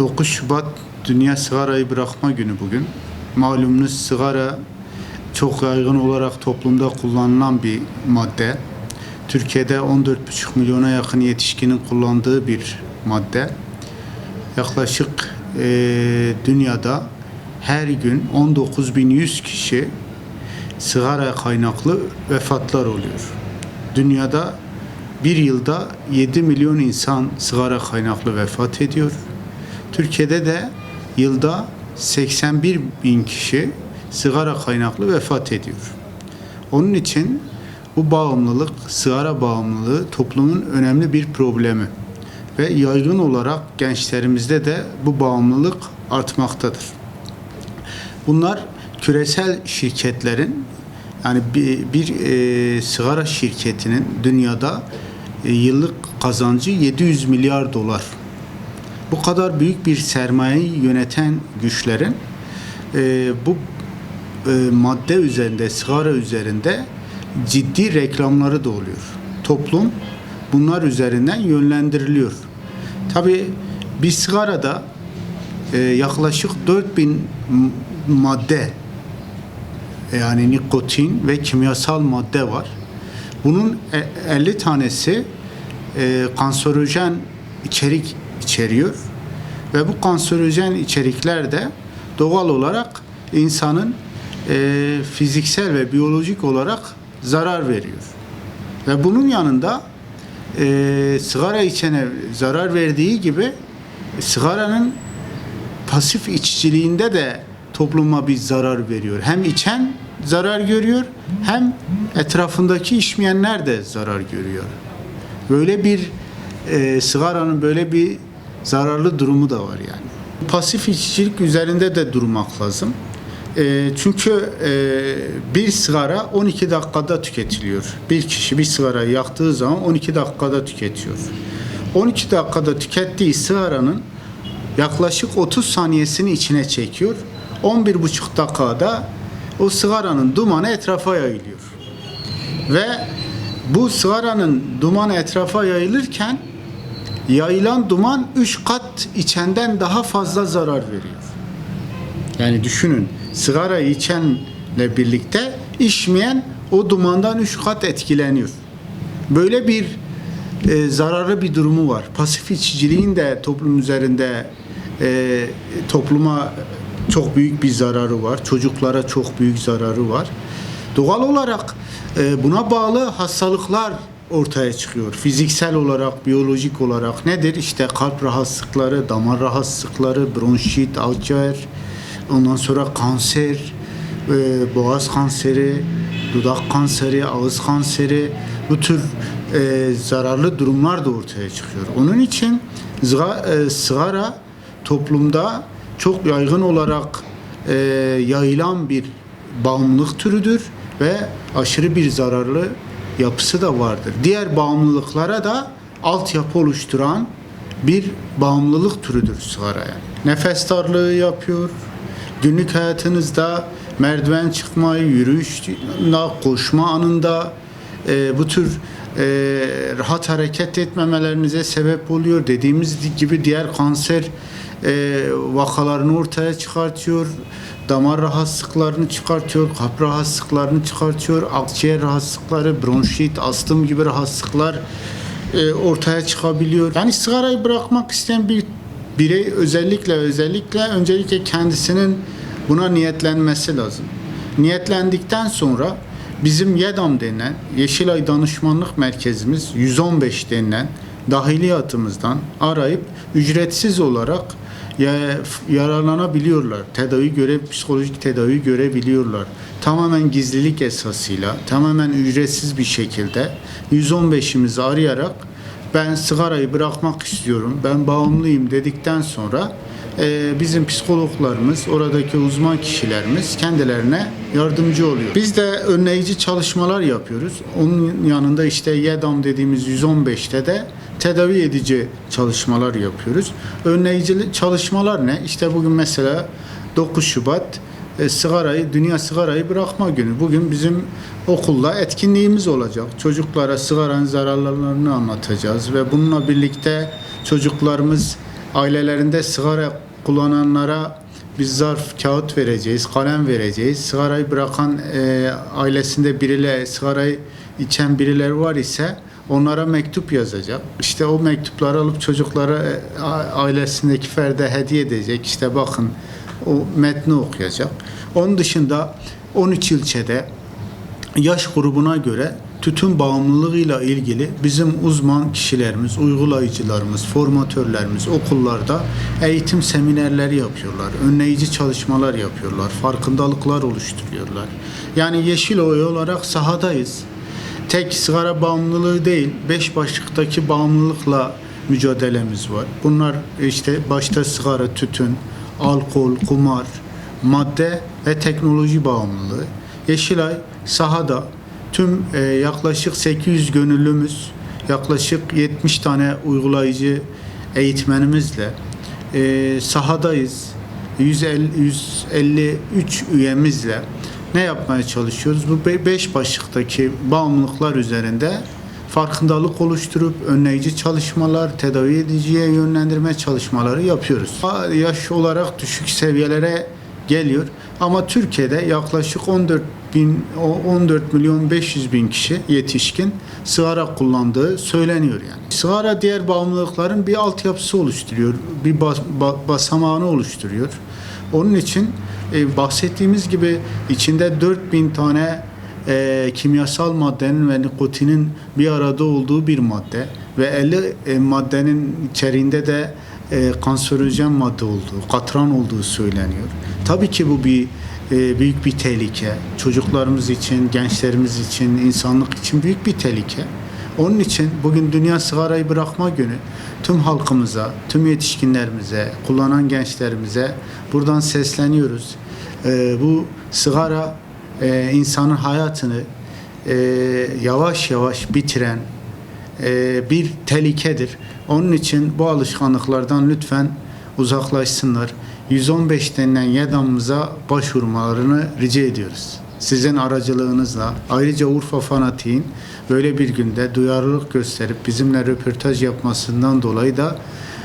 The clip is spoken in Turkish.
9 Şubat Dünya Sigarayı Bırakma Günü bugün. Malumunuz sigara çok yaygın olarak toplumda kullanılan bir madde. Türkiye'de 14,5 milyona yakın yetişkinin kullandığı bir madde. Yaklaşık eee, dünyada her gün 19.100 kişi sigara kaynaklı vefatlar oluyor. Dünyada bir yılda 7 milyon insan sigara kaynaklı vefat ediyor. Türkiye'de de yılda 81 bin kişi sigara kaynaklı vefat ediyor. Onun için bu bağımlılık, sigara bağımlılığı toplumun önemli bir problemi. Ve yaygın olarak gençlerimizde de bu bağımlılık artmaktadır. Bunlar küresel şirketlerin yani bir, bir e, sigara şirketinin dünyada e, yıllık kazancı 700 milyar dolar. Bu kadar büyük bir sermayeyi yöneten güçlerin e, bu e, madde üzerinde, sigara üzerinde ciddi reklamları da oluyor. Toplum bunlar üzerinden yönlendiriliyor. Tabi bir sigarada e, yaklaşık 4000 m- madde yani nikotin ve kimyasal madde var. Bunun e- 50 tanesi e, kanserojen içerik içeriyor ve bu kanserojen içerikler de doğal olarak insanın e, fiziksel ve biyolojik olarak zarar veriyor. Ve bunun yanında e, sigara içene zarar verdiği gibi sigaranın pasif içiciliğinde de topluma bir zarar veriyor. Hem içen zarar görüyor hem etrafındaki içmeyenler de zarar görüyor. Böyle bir e, sigaranın böyle bir zararlı durumu da var yani. Pasif içicilik üzerinde de durmak lazım. E, çünkü e, bir sigara 12 dakikada tüketiliyor. Bir kişi bir sigarayı yaktığı zaman 12 dakikada tüketiyor. 12 dakikada tükettiği sigaranın yaklaşık 30 saniyesini içine çekiyor. 11,5 dakikada o sigaranın dumanı etrafa yayılıyor. Ve bu sigaranın dumanı etrafa yayılırken yayılan duman 3 kat içenden daha fazla zarar veriyor. Yani düşünün sigara içenle birlikte içmeyen o dumandan 3 kat etkileniyor. Böyle bir e, zararlı bir durumu var. Pasif içiciliğin de toplum üzerinde e, topluma çok büyük bir zararı var. Çocuklara çok büyük zararı var. Doğal olarak e, buna bağlı hastalıklar ortaya çıkıyor. Fiziksel olarak, biyolojik olarak nedir? İşte kalp rahatsızlıkları, damar rahatsızlıkları, bronşit, akciğer, ondan sonra kanser, e, boğaz kanseri, dudak kanseri, ağız kanseri bu tür e, zararlı durumlar da ortaya çıkıyor. Onun için zıga- e, sigara toplumda çok yaygın olarak e, yayılan bir bağımlılık türüdür ve aşırı bir zararlı yapısı da vardır. Diğer bağımlılıklara da altyapı oluşturan bir bağımlılık türüdür sigara yani. Nefes darlığı yapıyor. Günlük hayatınızda merdiven çıkmayı, yürüyüş, koşma anında e, bu tür e, rahat hareket etmemelerinize sebep oluyor. Dediğimiz gibi diğer kanser e, vakalarını ortaya çıkartıyor. Damar rahatsızlıklarını çıkartıyor, kalp rahatsızlıklarını çıkartıyor, akciğer rahatsızlıkları, bronşit, astım gibi rahatsızlıklar e, ortaya çıkabiliyor. Yani sigarayı bırakmak isteyen bir birey özellikle özellikle öncelikle kendisinin buna niyetlenmesi lazım. Niyetlendikten sonra bizim YEDAM denilen Yeşilay Danışmanlık Merkezimiz 115 denilen dahiliyatımızdan arayıp ücretsiz olarak yararlanabiliyorlar. Tedavi göre psikolojik tedavi görebiliyorlar. Tamamen gizlilik esasıyla, tamamen ücretsiz bir şekilde 115'imizi arayarak ben sigarayı bırakmak istiyorum, ben bağımlıyım dedikten sonra e, bizim psikologlarımız, oradaki uzman kişilerimiz kendilerine yardımcı oluyor. Biz de önleyici çalışmalar yapıyoruz. Onun yanında işte YEDAM dediğimiz 115'te de tedavi edici çalışmalar yapıyoruz. Önleyici çalışmalar ne? İşte bugün mesela 9 Şubat e, sigarayı, Dünya Sigarayı Bırakma Günü. Bugün bizim okulda etkinliğimiz olacak. Çocuklara sigaranın zararlarını anlatacağız ve bununla birlikte çocuklarımız ailelerinde sigara kullananlara biz zarf kağıt vereceğiz, kalem vereceğiz. Sigarayı bırakan e, ailesinde biriyle sigarayı içen birileri var ise onlara mektup yazacak. İşte o mektupları alıp çocuklara e, ailesindeki ferde hediye edecek. İşte bakın o metni okuyacak. Onun dışında 13 ilçede yaş grubuna göre tütün bağımlılığıyla ilgili bizim uzman kişilerimiz, uygulayıcılarımız, formatörlerimiz okullarda eğitim seminerleri yapıyorlar. Önleyici çalışmalar yapıyorlar. Farkındalıklar oluşturuyorlar. Yani Yeşiloy olarak sahadayız. Tek sigara bağımlılığı değil, beş başlıktaki bağımlılıkla mücadelemiz var. Bunlar işte başta sigara, tütün, alkol, kumar, madde ve teknoloji bağımlılığı. Yeşilay sahada tüm e, yaklaşık 800 gönüllümüz, yaklaşık 70 tane uygulayıcı eğitmenimizle e, sahadayız. 150, 153 üyemizle ne yapmaya çalışıyoruz? Bu 5 başlıktaki bağımlılıklar üzerinde farkındalık oluşturup önleyici çalışmalar, tedavi ediciye yönlendirme çalışmaları yapıyoruz. Yaş olarak düşük seviyelere geliyor. Ama Türkiye'de yaklaşık 14 bin, o 14 milyon 500 bin kişi yetişkin sigara kullandığı söyleniyor yani. Sigara diğer bağımlılıkların bir altyapısı oluşturuyor, bir bas, ba- basamağını oluşturuyor. Onun için e, bahsettiğimiz gibi içinde 4000 tane e, kimyasal maddenin ve nikotinin bir arada olduğu bir madde ve 50 e, maddenin içeriğinde de e, kanserojen madde olduğu, katran olduğu söyleniyor. Tabii ki bu bir e, büyük bir tehlike. Çocuklarımız için, gençlerimiz için, insanlık için büyük bir tehlike. Onun için bugün Dünya Sigarayı Bırakma Günü tüm halkımıza, tüm yetişkinlerimize, kullanan gençlerimize buradan sesleniyoruz. E, bu sigara e, insanın hayatını e, yavaş yavaş bitiren e, bir tehlikedir. Onun için bu alışkanlıklardan lütfen uzaklaşsınlar. 115 denilen YEDAM'ımıza başvurmalarını rica ediyoruz. Sizin aracılığınızla ayrıca Urfa Fanatik'in böyle bir günde duyarlılık gösterip bizimle röportaj yapmasından dolayı da